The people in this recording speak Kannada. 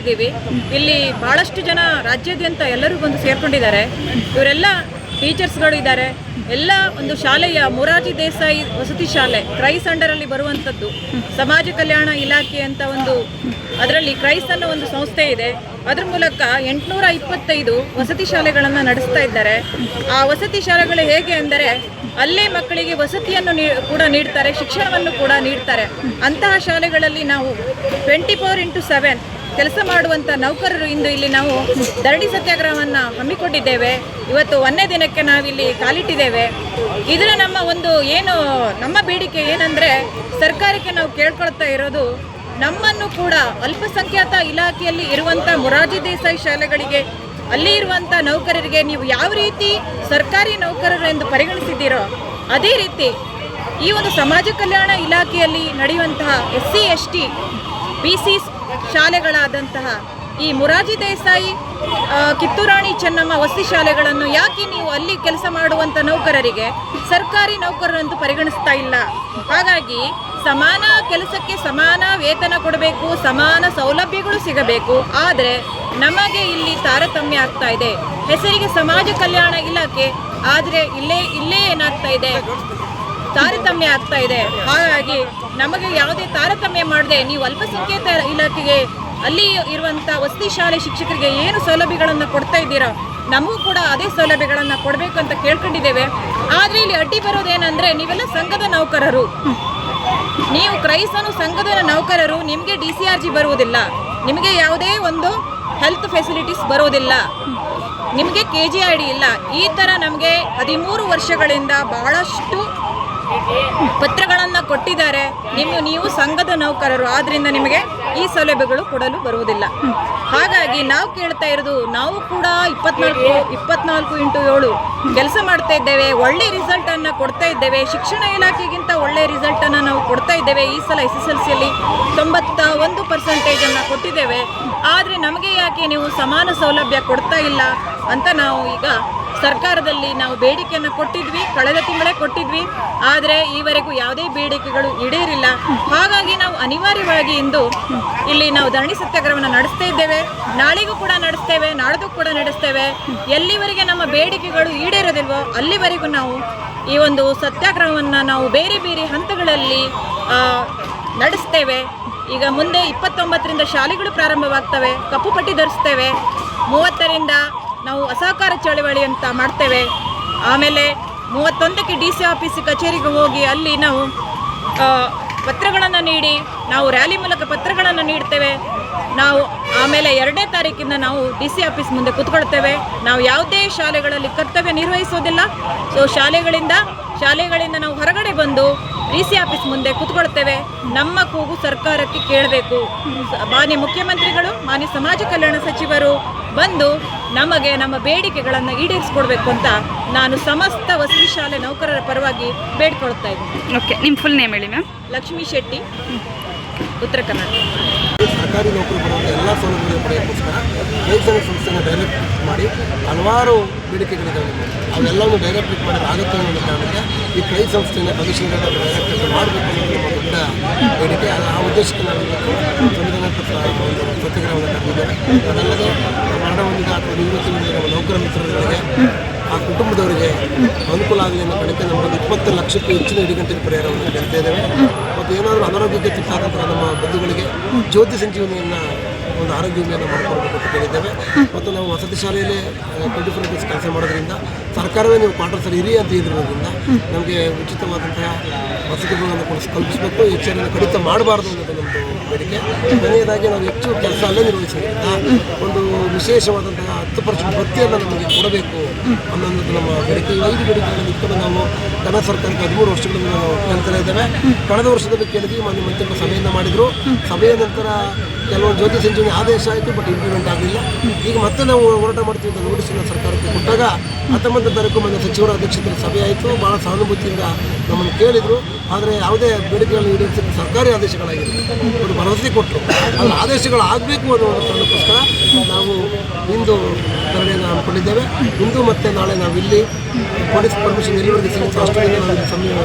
ಇದ್ದೀವಿ ಇಲ್ಲಿ ಬಹಳಷ್ಟು ಜನ ರಾಜ್ಯಾದ್ಯಂತ ಎಲ್ಲರೂ ಬಂದು ಸೇರ್ಕೊಂಡಿದ್ದಾರೆ. ಇವರೆಲ್ಲ ಟೀಚರ್ಸ್ಗಳು ಇದ್ದಾರೆ. ಎಲ್ಲ ಒಂದು ಶಾಲೆಯ ಮೊರಾರ್ಜಿ ದೇಸಾಯಿ ವಸತಿ ಶಾಲೆ, ಕ್ರೈಸ್ ಅಂಡರಲ್ಲಿ ಬರುವಂಥದ್ದು. ಸಮಾಜ ಕಲ್ಯಾಣ ಇಲಾಖೆ ಅಂತ ಒಂದು ಅದರಲ್ಲಿ ಕ್ರೈಸ್ ಅನ್ನೋ ಒಂದು ಸಂಸ್ಥೆ ಇದೆ. ಅದ್ರ ಮೂಲಕ ಎಂಟುನೂರ ಇಪ್ಪತ್ತೈದು ವಸತಿ ಶಾಲೆಗಳನ್ನು ನಡೆಸ್ತಾ ಇದ್ದಾರೆ. ಆ ವಸತಿ ಶಾಲೆಗಳು ಹೇಗೆ ಅಂದರೆ ಅಲ್ಲೇ ಮಕ್ಕಳಿಗೆ ವಸತಿಯನ್ನು ಕೂಡ ನೀಡ್ತಾರೆ, ಶಿಕ್ಷಣವನ್ನು ಕೂಡ ನೀಡ್ತಾರೆ. ಅಂತಹ ಶಾಲೆಗಳಲ್ಲಿ ನಾವು ಟ್ವೆಂಟಿ ಫೋರ್ ಇಂಟು ಸೆವೆನ್ ಕೆಲಸ ಮಾಡುವಂಥ ನೌಕರರು ಇಂದು ಇಲ್ಲಿ ನಾವು ಧರಣಿ ಸತ್ಯಾಗ್ರಹವನ್ನು ಹಮ್ಮಿಕೊಂಡಿದ್ದೇವೆ. ಇವತ್ತು ಒಂದನೇ ದಿನಕ್ಕೆ ನಾವಿಲ್ಲಿ ಕಾಲಿಟ್ಟಿದ್ದೇವೆ. ಇದರ ನಮ್ಮ ಒಂದು ಏನು, ನಮ್ಮ ಬೇಡಿಕೆ ಏನಂದರೆ ಸರ್ಕಾರಕ್ಕೆ ನಾವು ಕೇಳ್ಕೊಳ್ತಾ ಇರೋದು ನಮ್ಮನ್ನು ಕೂಡ ಅಲ್ಪಸಂಖ್ಯಾತ ಇಲಾಖೆಯಲ್ಲಿ ಇರುವಂಥ ಮೊರಾರ್ಜಿ ದೇಸಾಯಿ ಶಾಲೆಗಳಿಗೆ ಅಲ್ಲಿ ಇರುವಂಥ ನೌಕರರಿಗೆ ನೀವು ಯಾವ ರೀತಿ ಸರ್ಕಾರಿ ನೌಕರರು ಎಂದು ಪರಿಗಣಿಸಿದ್ದೀರೋ ಅದೇ ರೀತಿ ಈ ಒಂದು ಸಮಾಜ ಕಲ್ಯಾಣ ಇಲಾಖೆಯಲ್ಲಿ ನಡೆಯುವಂತಹ S C S T B C ಶಾಲೆಗಳಾದಂತಹ ಈ ಮುರಾಜಿ ದೇಸಾಯಿ ಕಿತ್ತೂರಾಣಿ ಚೆನ್ನಮ್ಮ ವಸತಿ ಶಾಲೆಗಳನ್ನು ಯಾಕೆ ನೀವು ಅಲ್ಲಿ ಕೆಲಸ ಮಾಡುವಂಥ ನೌಕರರಿಗೆ ಸರ್ಕಾರಿ ನೌಕರರಂತೂ ಪರಿಗಣಿಸ್ತಾ ಇಲ್ಲ? ಹಾಗಾಗಿ ಸಮಾನ ಕೆಲಸಕ್ಕೆ ಸಮಾನ ವೇತನ ಕೊಡಬೇಕು, ಸಮಾನ ಸೌಲಭ್ಯಗಳು ಸಿಗಬೇಕು. ಆದರೆ ನಮಗೆ ಇಲ್ಲಿ ತಾರತಮ್ಯ ಆಗ್ತಾ ಇದೆ. ಹೆಸರಿಗೆ ಸಮಾಜ ಕಲ್ಯಾಣ ಇಲಾಖೆ, ಆದರೆ ಇಲ್ಲೇ ಇಲ್ಲೇ ಏನಾಗ್ತಾ ಇದೆ? ತಾರತಮ್ಯ ಆಗ್ತಾ ಇದೆ. ಹಾಗಾಗಿ ನಮಗೆ ಯಾವುದೇ ತಾರತಮ್ಯ ಮಾಡದೆ ನೀವು ಅಲ್ಪಸಂಖ್ಯಾತ ಇಲಾಖೆಗೆ ಅಲ್ಲಿ ಇರುವಂಥ ವಸತಿ ಶಾಲೆ ಶಿಕ್ಷಕರಿಗೆ ಏನು ಸೌಲಭ್ಯಗಳನ್ನು ಕೊಡ್ತಾ ಇದ್ದೀರೋ, ನಮಗೂ ಕೂಡ ಅದೇ ಸೌಲಭ್ಯಗಳನ್ನು ಕೊಡಬೇಕು ಅಂತ ಕೇಳ್ಕೊಂಡಿದ್ದೇವೆ. ಆದರೆ ಇಲ್ಲಿ ಅಡ್ಡಿ ಬರೋದೇನೆಂದರೆ ನೀವೆಲ್ಲ ಸಂಘದ ನೌಕರರು. ನೀವು ಕ್ರೈಸ್ತನು ಸಂಘದ ನೌಕರರು, ನಿಮಗೆ ಡಿ ಸಿ ಆರ್ ಜಿ ಬರುವುದಿಲ್ಲ. ನಿಮಗೆ ಯಾವುದೇ ಒಂದು ಹೆಲ್ತ್ ಫೆಸಿಲಿಟೀಸ್ ಬರೋದಿಲ್ಲ. ನಿಮಗೆ ಕೆ ಜಿ ಐ ಡಿ ಇಲ್ಲ. ಈ ಥರ ನಮಗೆ ಹದಿಮೂರು ವರ್ಷಗಳಿಂದ ಬಹಳಷ್ಟು ಪತ್ರಗಳನ್ನು ಕೊಟ್ಟಿದ್ದಾರೆ. ನಿಮ್ಮ ನೀವು ಸಂಘದ ನೌಕರರು. ಆದ್ದರಿಂದ ನಿಮಗೆ ಈ ಸೌಲಭ್ಯಗಳು ಕೊಡಲು ಬರುವುದಿಲ್ಲ. ಹಾಗಾಗಿ ನಾವು ಕೇಳ್ತಾ ಇರೋದು ನಾವು ಕೂಡ ಇಪ್ಪತ್ನಾಲ್ಕು ಇಪ್ಪತ್ನಾಲ್ಕು ಇಂಟು ಏಳು ಕೆಲಸ ಮಾಡ್ತಾ ಇದ್ದೇವೆ. ಒಳ್ಳೆ ರಿಸಲ್ಟನ್ನು ಕೊಡ್ತಾ ಇದ್ದೇವೆ. ಶಿಕ್ಷಣ ಇಲಾಖೆಗಿಂತ ಒಳ್ಳೆ ರಿಸಲ್ಟನ್ನು ನಾವು ಕೊಡ್ತಾ ಇದ್ದೇವೆ. ಈ ಸಲ ಎಸ್ ಎಸ್ ಎಲ್ ಸಿಯಲ್ಲಿ ತೊಂಬತ್ತ ಒಂದು ಪರ್ಸೆಂಟೇಜನ್ನು ಕೊಟ್ಟಿದ್ದೇವೆ. ಆದರೆ ನಮಗೆ ಯಾಕೆ ನೀವು ಸಮಾನ ಸೌಲಭ್ಯ ಕೊಡ್ತಾ ಇಲ್ಲ ಅಂತ ನಾವು ಈಗ ಸರ್ಕಾರದಲ್ಲಿ ನಾವು ಬೇಡಿಕೆಯನ್ನು ಕೊಟ್ಟಿದ್ವಿ, ಕಳೆದ ತಿಂಗಳೇ ಕೊಟ್ಟಿದ್ವಿ. ಆದರೆ ಈವರೆಗೂ ಯಾವುದೇ ಬೇಡಿಕೆಗಳು ಈಡೇರಿಲ್ಲ. ಹಾಗಾಗಿ ನಾವು ಅನಿವಾರ್ಯವಾಗಿ ಇಂದು ಇಲ್ಲಿ ನಾವು ಧರಣಿ ಸತ್ಯಾಗ್ರಹವನ್ನು ನಡೆಸ್ತಾ ಇದ್ದೇವೆ. ನಾಳೆಗೂ ಕೂಡ ನಡೆಸ್ತೇವೆ, ನಾಡ್ದು ಕೂಡ ನಡೆಸ್ತೇವೆ. ಎಲ್ಲಿವರೆಗೆ ನಮ್ಮ ಬೇಡಿಕೆಗಳು ಈಡೇರೋದಿಲ್ವೋ ಅಲ್ಲಿವರೆಗೂ ನಾವು ಈ ಒಂದು ಸತ್ಯಾಗ್ರಹವನ್ನು ನಾವು ಬೇರೆ ಬೇರೆ ಹಂತಗಳಲ್ಲಿ ನಡೆಸ್ತೇವೆ. ಈಗ ಮುಂದೆ ಇಪ್ಪತ್ತೊಂಬತ್ತರಿಂದ ಶಾಲೆಗಳು ಪ್ರಾರಂಭವಾಗ್ತವೆ ಕಪ್ಪು ಪಟ್ಟಿ ಧರಿಸ್ತೇವೆ. ಮೂವತ್ತರಿಂದ ನಾವು ಅಸಹಕಾರ ಚಳವಳಿ ಅಂತ ಮಾಡ್ತೇವೆ. ಆಮೇಲೆ ಮೂವತ್ತೊಂದಕ್ಕೆ ಡಿ ಸಿ ಆಫೀಸ್ ಕಚೇರಿಗೆ ಹೋಗಿ ಅಲ್ಲಿ ನಾವು ಪತ್ರಗಳನ್ನು ನೀಡಿ, ನಾವು ರ್ಯಾಲಿ ಮೂಲಕ ಪತ್ರಗಳನ್ನು ನೀಡ್ತೇವೆ. ನಾವು ಆಮೇಲೆ ಎರಡನೇ ತಾರೀಕಿಂದ ನಾವು ಡಿ ಸಿ ಆಫೀಸ್ ಮುಂದೆ ಕೂತ್ಕೊಳ್ತೇವೆ. ನಾವು ಯಾವುದೇ ಶಾಲೆಗಳಲ್ಲಿ ಕರ್ತವ್ಯ ನಿರ್ವಹಿಸೋದಿಲ್ಲ ಸೊ ಶಾಲೆಗಳಿಂದ ಶಾಲೆಗಳಿಂದ ನಾವು ಹೊರಗಡೆ ಬಂದು ಡಿ ಸಿ ಆಫೀಸ್ ಮುಂದೆ ಕೂತ್ಕೊಳ್ತೇವೆ. ನಮ್ಮ ಕೂಗು ಸರ್ಕಾರಕ್ಕೆ ಕೇಳಬೇಕು. ಮಾನ್ಯ ಮುಖ್ಯಮಂತ್ರಿಗಳು ಮಾನ್ಯ ಸಮಾಜ ಕಲ್ಯಾಣ ಸಚಿವರು ಬಂದು ನಮಗೆ ನಮ್ಮ ಬೇಡಿಕೆಗಳನ್ನು ಈಡೇರಿಸ್ಕೊಡ್ಬೇಕು ಅಂತ ನಾನು ಸಮಸ್ತ ವಸತಿ ಶಾಲೆ ನೌಕರರ ಪರವಾಗಿ ಬೇಡ್ಕೊಳ್ತಾ ಇದ್ದೀನಿ. ಓಕೆ ನಿಮ್ಮ ಫುಲ್ ನೇಮ್ ಹೇಳಿ ಮ್ಯಾಮ್ ಲಕ್ಷ್ಮೀ ಶೆಟ್ಟಿ ಉತ್ತರ ಕನ್ನಡ. ಸರ್ಕಾರಿ ನೌಕರಿ ಬರುವಂಥ ಎಲ್ಲ ಸೌಲಭ್ಯಗಳು ಪಡೆಯೋಕ್ಕೋಸ್ಕರ ರೈತರ ಸಂಸ್ಥೆನ ಡೈರೆಕ್ಟ್ ಮಾಡಿ ಹಲವಾರು ಬೇಡಿಕೆಗಳಿದ್ದಾವೆ ಅವೆಲ್ಲವನ್ನು ಡೈರೆಕ್ಟ್ ಮಾಡಿದ್ರೆ ಆಗುತ್ತೆ ಅನ್ನೋ ಕಾರಣಕ್ಕೆ ಈ ಕೈ ಸಂಸ್ಥೆಯನ್ನು ಪರಿಶೀಲನೆ ಪ್ರಯತ್ನ ಮಾಡಬೇಕು ಅನ್ನೋದು ದೊಡ್ಡ ಬೇಡಿಕೆ, ಆ- ಉದ್ದೇಶಕ್ಕೆ ನಾವು ಸಂವಿಧಾನ ಪತ್ರ ಒಂದು ಸತ್ಯಾಗ್ರಹವನ್ನು ಕರೆದಿದ್ದೇವೆ ಅದಲ್ಲದೆ ಮರಣ ಹೊಂದಿದ ಅಥವಾ ನಿವೃತ್ತಿ ಹೊಂದಿದ ನೌಕರ ಮಿತ್ರರುಗಳಿಗೆ ಆ ಕುಟುಂಬದವರಿಗೆ ಅನುಕೂಲ ಆಗಲಿ ಅನ್ನೋ ಕಡೆಗೆ ನಮ್ಮದು ಇಪ್ಪತ್ತು ಲಕ್ಷಕ್ಕೂ ಹೆಚ್ಚಿನ ಇಡಿಗಂಟಿನ ಪರಿಹಾರವನ್ನು ಇದ್ದೇವೆ. ಮತ್ತು ಏನಾದರೂ ಅನಾರೋಗ್ಯಕ್ಕೆ ತುತ್ತಾದಂತಹ ನಮ್ಮ ಬಂಧುಗಳಿಗೆ ಜ್ಯೋತಿ ಸಂಜೀವನಿಯನ್ನು ಒಂದು ಆರೋಗ್ಯ ವಿಮೆಯನ್ನು ಮಾಡಿಕೊಡಬೇಕು ಅಂತ ಕೇಳಿದ್ದೇವೆ. ಮತ್ತು ನಾವು ವಸತಿ ಶಾಲೆಯಲ್ಲಿ ಟ್ವೆಂಟಿ ಫೋರ್ ಇಂಟರ್ಸ್ ಕೆಲಸ ಮಾಡೋದ್ರಿಂದ ಸರ್ಕಾರವೇ ನೀವು ಕ್ವಾರ್ಟರ್ಸಲ್ಲಿ ಇರಿ ಅಂತ ಹೇಳಿರೋದ್ರಿಂದ ನಮಗೆ ಉಚಿತವಾದಂತಹ ವಸತಿಗಳನ್ನು ಕಲ್ಪಿಸಬೇಕು. ಹೆಚ್ಚಿನ ಕಡಿತ ಮಾಡಬಾರ್ದು ಅನ್ನೋದು ನಮ್ಮದು ಬೇಡಿಕೆ. ಕೊನೆಯದಾಗಿ ನಾವು ಹೆಚ್ಚು ಕೆಲಸ ಅಲ್ಲೇ ನಿರ್ವಹಿಸೋದ್ರಿಂದ ಒಂದು ವಿಶೇಷವಾದಂತಹ ಹತ್ತು ಪರ್ಸೆಂಟ್ ಭತ್ಯೆಯನ್ನು ನಮಗೆ ಕೊಡಬೇಕು ಅನ್ನೋದು ನಮ್ಮ ಬೇಡಿಕೆ. ಐದು ಬೇಡಿಕೆಗಳನ್ನು ಇಟ್ಕೊಂಡು ನಾವು ಕನ್ನಡ ಸರ್ಕಾರಕ್ಕೆ ಹದಿಮೂರು ವರ್ಷಗಳಿಂದ ನಾವು ಕೇಳ್ತಾ ಇದ್ದೇವೆ. ಕಳೆದ ವರ್ಷದಲ್ಲಿ ಕೇಳಿದ್ವಿ, ಮಾನ್ಯ ಮಂತ್ರಿಗಳು ಸಭೆಯನ್ನು ಮಾಡಿದರು. ಸಭೆಯ ನಂತರ ಕೆಲವೊಂದು ಜ್ಯೋತಿ ಸಂಜೀವಿನಿ ಆದೇಶ ಆಯಿತು ಬಟ್ ಇಂಪ್ಲಿಮೆಂಟ್ ಆಗಲಿಲ್ಲ. ಈಗ ಮತ್ತೆ ನಾವು ಹೋರಾಟ ಮಾಡ್ತೀವಿ ಅಂತ ನೋಟಿಸನ್ನು ಸರ್ಕಾರಕ್ಕೆ ಕೊಟ್ಟಾಗ ಹತ್ತೊಂಬತ್ತು ತಾರೀಕು ಮೊನ್ನೆ ಸಚಿವರ ಅಧ್ಯಕ್ಷತೆಯಲ್ಲಿ ಸಭೆ ಆಯಿತು. ಭಾಳ ಸಹಾನುಭೂತಿಯಿಂದ ನಮ್ಮನ್ನು ಕೇಳಿದರು. ಆದರೆ ಯಾವುದೇ ಬೇಡಿಕೆಗಳನ್ನು ಈಡೇರಿಸಿದ ಸರ್ಕಾರಿ ಆದೇಶಗಳಾಗಿದೆ ಅವರು ಭರವಸೆ ಕೊಟ್ಟರು. ಅದರ ಆದೇಶಗಳು ಆಗಬೇಕು ಅನ್ನೋ ಕಾರಣಕ್ಕೋಸ್ಕರ ನಾವು ಇಂದು ಧರಣಿಯನ್ನು ಹಮ್ಮಿಕೊಂಡಿದ್ದೇವೆ. ಇಂದು ಮತ್ತು ನಾಳೆ ನಾವು ಇಲ್ಲಿ ಪೊಲೀಸ್ ಪರ್ಮಿಷನ್ ಎಲ್ಲಿವರೆಗೆ ಸಿಗುತ್ತೆ. ಸಮಯ